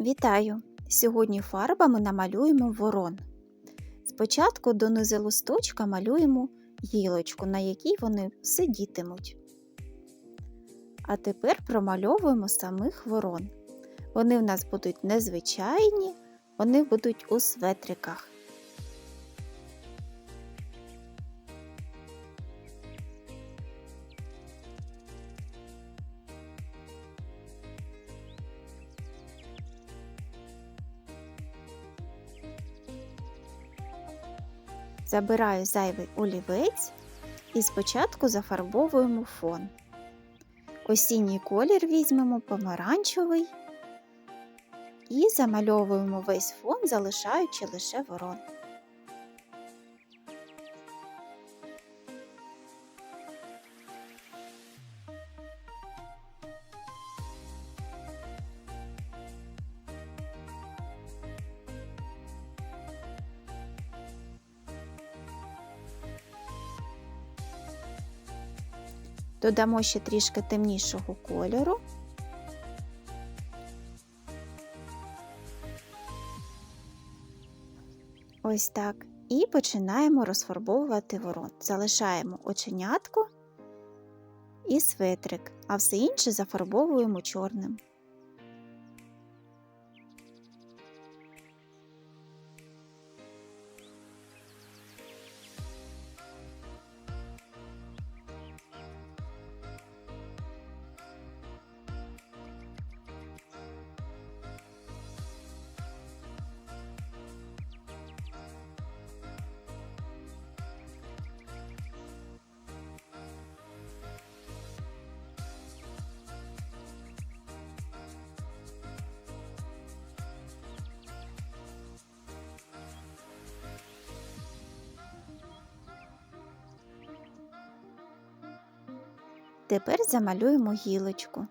Вітаю! Сьогодні фарбами намалюємо ворон. Спочатку донизу листочка малюємо гілочку, на якій вони сидітимуть. А тепер промальовуємо самих ворон. Вони в нас будуть незвичайні, вони будуть у светриках. Забираю зайвий олівець і спочатку зафарбовуємо фон. Осінній колір візьмемо помаранчевий і замальовуємо весь фон, залишаючи лише ворон. Додамо ще трішки темнішого кольору. Ось так. І починаємо розфарбовувати ворон. Залишаємо оченятку і светрик, а все інше зафарбовуємо чорним. Тепер замалюємо гілочку.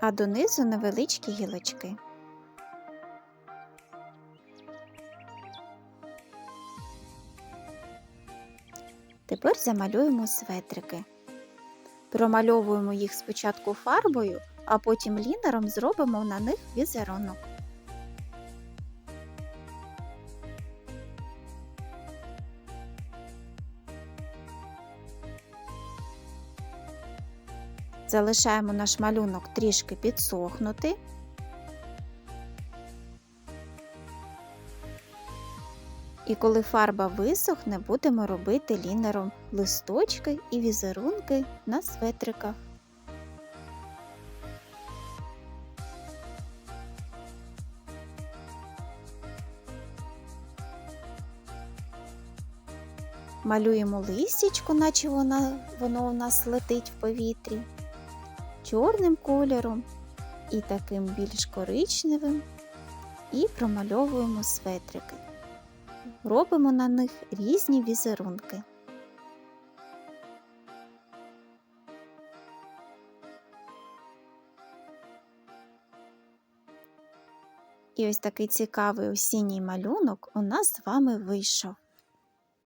А донизу невеличкі гілочки. Тепер замалюємо светрики. Промальовуємо їх спочатку фарбою, а потім лінером зробимо на них візерунок. Залишаємо наш малюнок трішки підсохнути. І коли фарба висохне, будемо робити лінером листочки і візерунки на светриках. Малюємо листячко, наче вона, воно у нас летить в повітрі чорним кольором і таким більш коричневим, і промальовуємо светрики. Робимо на них різні візерунки. І ось такий цікавий осінній малюнок у нас з вами вийшов.